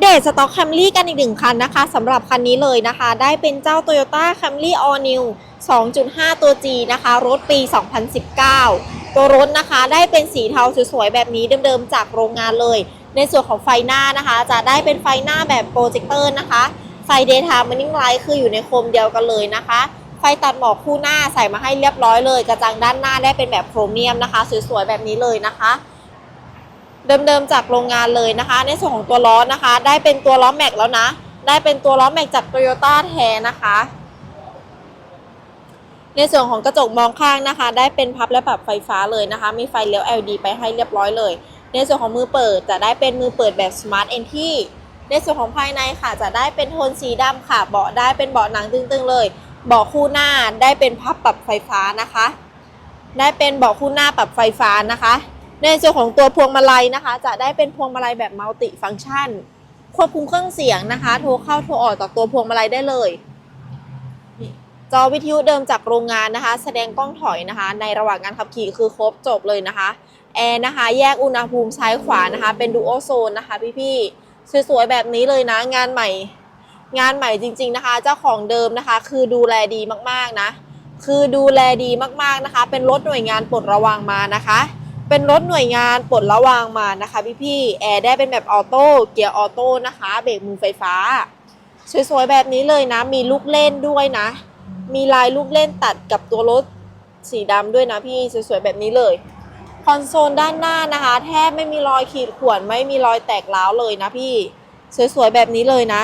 เดตสต็อก Camry กันอีกหนึ่งคันนะคะสำหรับคันนี้เลยนะคะ ได้เป็นเจ้า Toyota Camry All New 2.5 ตัว G นะคะ รถปี 2019 ตัวรถนะคะได้เป็นสีเทาสวยๆ แบบนี้เดิมๆ จากโรงงานเลย ในส่วนของไฟหน้านะคะ จะได้เป็นไฟหน้าแบบโปรเจคเตอร์นะคะ ไฟ Daytime Running Light คืออยู่ในโคมเดียวกันเลยนะคะ ไฟตัดหมอกคู่หน้าใส่มาให้เรียบร้อยเลย กระจังด้านหน้าได้เป็นแบบโครเมียมนะคะ สวยๆ แบบนี้เลยนะคะ เดิมๆจากโรงงานเลยนะคะ ในส่วนของตัวล้อนะคะ ได้เป็นตัวล้อแม็กแล้วนะ ได้เป็นตัวล้อแม็กจากโตโยต้าแท้นะคะ ในส่วนของกระจกมองข้างนะคะ ได้เป็นพับและปรับไฟฟ้าเลยนะคะ มีไฟเลี้ยว LED ไปให้เรียบร้อยเลย ในส่วนของมือเปิดจะได้เป็นมือเปิดแบบ Smart Entry ในส่วนของภายในค่ะ จะได้เป็นโทนสีดำค่ะ เบาะได้เป็นเบาะหนังตึงๆ เลย เบาะคู่หน้าได้เป็นพับปรับไฟฟ้านะคะ ได้เป็นเบาะคู่หน้าปรับไฟฟ้านะคะ ในส่วนของตัวพวงมาลัยนะคะ จะได้เป็นพวงมาลัยแบบมัลติฟังก์ชัน ควบคุมเครื่องเสียงนะคะ โทรเข้าโทรออกจากตัวพวงมาลัยได้เลยจอวิทยุเดิมจากโรงงานนะคะ แสดงกล้องถอยนะคะ ในระหว่างการขับขี่คือครบจบเลยนะคะแอร์นะคะ แยกอุณหภูมิซ้ายขวานะคะ เป็นดูโอโซนนะคะ พี่ๆสวยๆแบบนี้เลยนะ งานใหม่ งานใหม่จริง ๆนะคะ เจ้าของเดิมนะคะ คือดูแลดีมากๆนะ คือดูแลดีมากๆนะคะ เป็นรถหน่วยงานปลดระวางมานะคะ เป็นรถหน่วยงานปลดระวางมานะคะพี่ๆแอร์ได้เป็นแบบออโต้เกียร์ออโต้นะคะเบรกมือไฟฟ้า สวยๆแบบนี้เลยนะ มีลูกเล่นด้วยนะ มีลายลูกเล่นตัดกับตัวรถสีดำด้วยนะพี่สวยๆแบบนี้เลยคอนโซลด้านหน้านะคะ แทบไม่มีรอยขีดข่วนไม่มีรอยแตกร้าวเลยนะพี่ สวยๆแบบนี้เลยนะ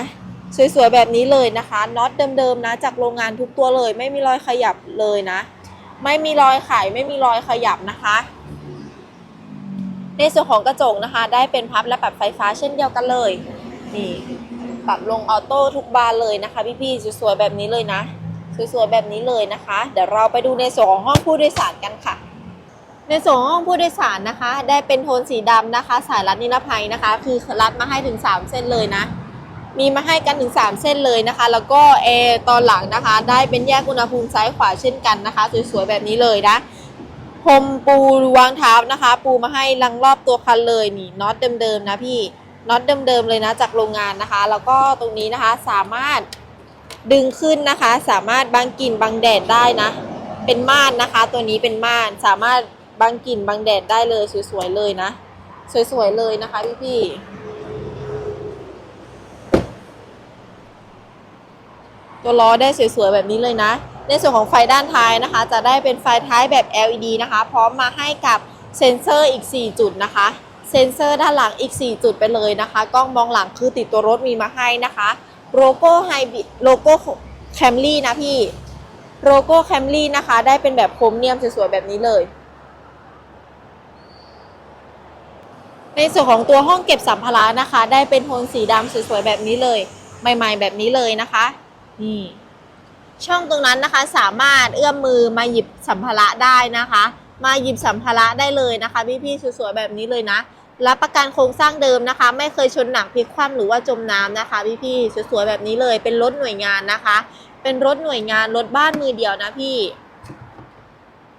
สวยๆแบบนี้เลยนะคะน็อตเดิมๆนะ จากโรงงานทุกตัวเลย ไม่มีรอยขยับเลยนะ ไม่มีรอยไขไม่มีรอยขยับนะคะ ในส่วนของกระจกนะคะ ได้เป็นพับและปรับไฟฟ้าเช่นเดียวกันเลยนี่ปรับลงออโต้ทุกบานเลยนะคะ พี่ๆสวยๆแบบนี้เลยนะสวยๆแบบนี้เลยนะคะ เดี๋ยวเราไปดูในส่วนของห้องผู้โดยสารกันค่ะ ในส่วนของห้องผู้โดยสารนะคะ ได้เป็นโทนสีดำนะคะ สายรัดนิรภัยนะคะ คือรัดมาให้ถึง 3 เส้นเลยนะ มีมาให้กันถึง 3 เส้นเลยนะคะ แล้วก็แอร์ตอนหลังนะคะ ได้เป็นแยกอุณหภูมิซ้ายขวาเช่นกันนะคะ สวยๆแบบนี้เลยนะ พรมปูวางเท้านะคะ ปูมาให้ลังรอบตัวคันเลยนี่น็อตเดิมๆนะพี่น็อตเดิมๆเลยนะจากโรงงานนะคะ แล้วก็ตรงนี้นะคะสามารถดึงขึ้นนะคะ สามารถบังกลิ่นบังแดดได้นะ เป็นม่านนะคะ ตัวนี้เป็นม่านสามารถบังกลิ่นบังแดดได้เลยสวยๆเลยนะ สวยๆเลยนะคะพี่ๆตัวล้อได้สวยๆแบบนี้เลยนะ ในส่วนของไฟด้านท้ายนะคะ จะได้เป็นไฟท้ายแบบ LED นะคะ พร้อมมาให้กับเซ็นเซอร์อีก 4 จุดนะคะ เซ็นเซอร์ด้านหลังอีก 4 จุดไปเลยนะคะ กล้องมองหลังคือติดตัวรถมีมาให้นะคะโลโก้ไฮบริดโลโก้แคมรี่นะพี่โลโก้แคมรี่นะคะ ได้เป็นแบบโครเมียมสวยๆแบบนี้เลย ในส่วนของตัวห้องเก็บสัมภาระนะคะ ได้เป็นโทนสีดำสวยๆแบบนี้เลย ใหม่ ๆ แบบนี้เลยนะคะนี่ ช่องตรงนั้นนะคะ สามารถเอื้อมมือมาหยิบสัมภาระได้นะคะ มาหยิบสัมภาระได้เลยนะคะ พี่ๆสวยๆแบบนี้เลยนะรับประกันโครงสร้างเดิมนะคะ ไม่เคยชนหนักพลิกคว่ำหรือว่าจมน้ำนะคะ พี่ๆสวยๆแบบนี้เลยเป็นรถหน่วยงานนะคะ เป็นรถหน่วยงานรถบ้านมือเดียวนะพี่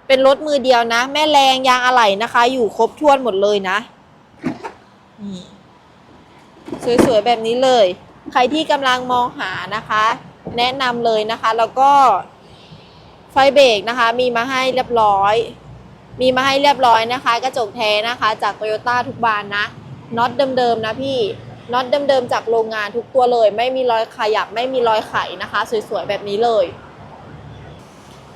เป็นรถมือเดียวนะ แม่แรงยางอะไหล่นะคะ อยู่ครบถ้วนหมดเลยนะนี่สวยๆแบบนี้เลย ใครที่กำลังมองหานะคะ แนะนำเลยนะคะ แล้วก็ไฟเบรกนะคะ มีมาให้เรียบร้อย มีมาให้เรียบร้อยนะคะ กระจกแท้นะคะจากโตโยต้าทุกบานนะน็อตเดิมๆนะพี่น็อตเดิมๆจากโรงงานทุกตัวเลย ไม่มีรอยขยับไม่มีรอยไขนะคะ สวยๆแบบนี้เลย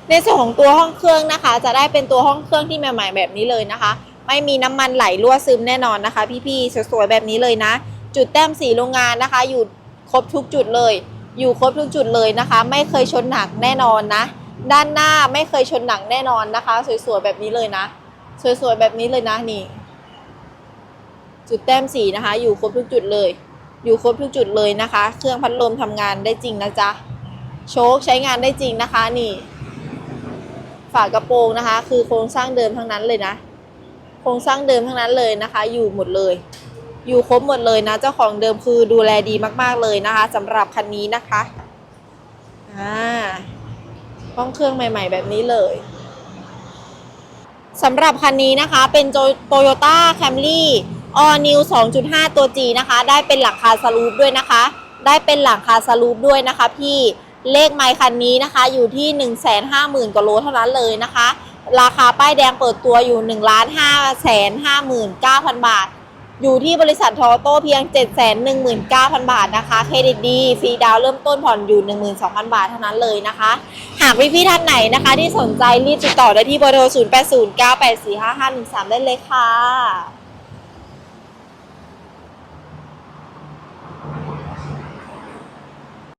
ในส่วนของตัวห้องเครื่องนะคะ จะได้เป็นตัวห้องเครื่องที่ใหม่ ๆ แบบนี้เลยนะคะ ไม่มีน้ำมันไหลรั่วซึมแน่นอนนะคะ พี่ๆสวยๆแบบนี้เลยนะ จุดแต้มสีโรงงานนะคะ อยู่ครบทุกจุดเลย อยู่ครบทุกจุดเลยนะคะ ไม่เคยชนหนักแน่นอนนะ ด้านหน้าไม่เคยชนหนักแน่นอนนะคะ สวยๆแบบนี้เลยนะ สวยๆแบบนี้เลยนะนี่ จุดแต้มสีนะคะ อยู่ครบทุกจุดเลย อยู่ครบทุกจุดเลยนะคะ เครื่องพัดลมทำงานได้จริงนะจ๊ะโชคใช้งานได้จริงนะคะนี่ ฝากระโปรงนะคะ คือโครงสร้างเดิมทั้งนั้นเลยนะ โครงสร้างเดิมทั้งนั้นเลยนะคะ อยู่หมดเลย อยู่ครบหมดเลยนะ เจ้าของเดิมคือดูแลดีมาก ๆเลยนะคะสำหรับคันนี้นะคะอ่าห้องเครื่องใหม่ ๆ แบบนี้เลยสำหรับคันนี้นะคะเป็นโตโยต้าแคมรี่ All New 2.5 ตัว G นะคะ ได้เป็นหลังคาสลูปด้วยนะคะ ได้เป็นหลังคาสลูปด้วยนะคะ พี่เลขไมค์คันนี้นะคะ อยู่ที่ 150,000กว่าโลเท่านั้นเลยนะคะ ราคาป้ายแดงเปิดตัวอยู่ 1 5 5 9 0 0 0 บาท อยู่ที่บริษัททอโต้เพียง 719,000 บาทนะคะ เครดิตดีฟรีดาวน์เริ่มต้นผ่อนอยู่ 12,000 บาทเท่านั้นเลยนะคะ หากพี่ๆท่านไหนนะคะ ที่สนใจรีบติดต่อได้ที่เบอร์โทร 0809845513 ได้เลยค่ะ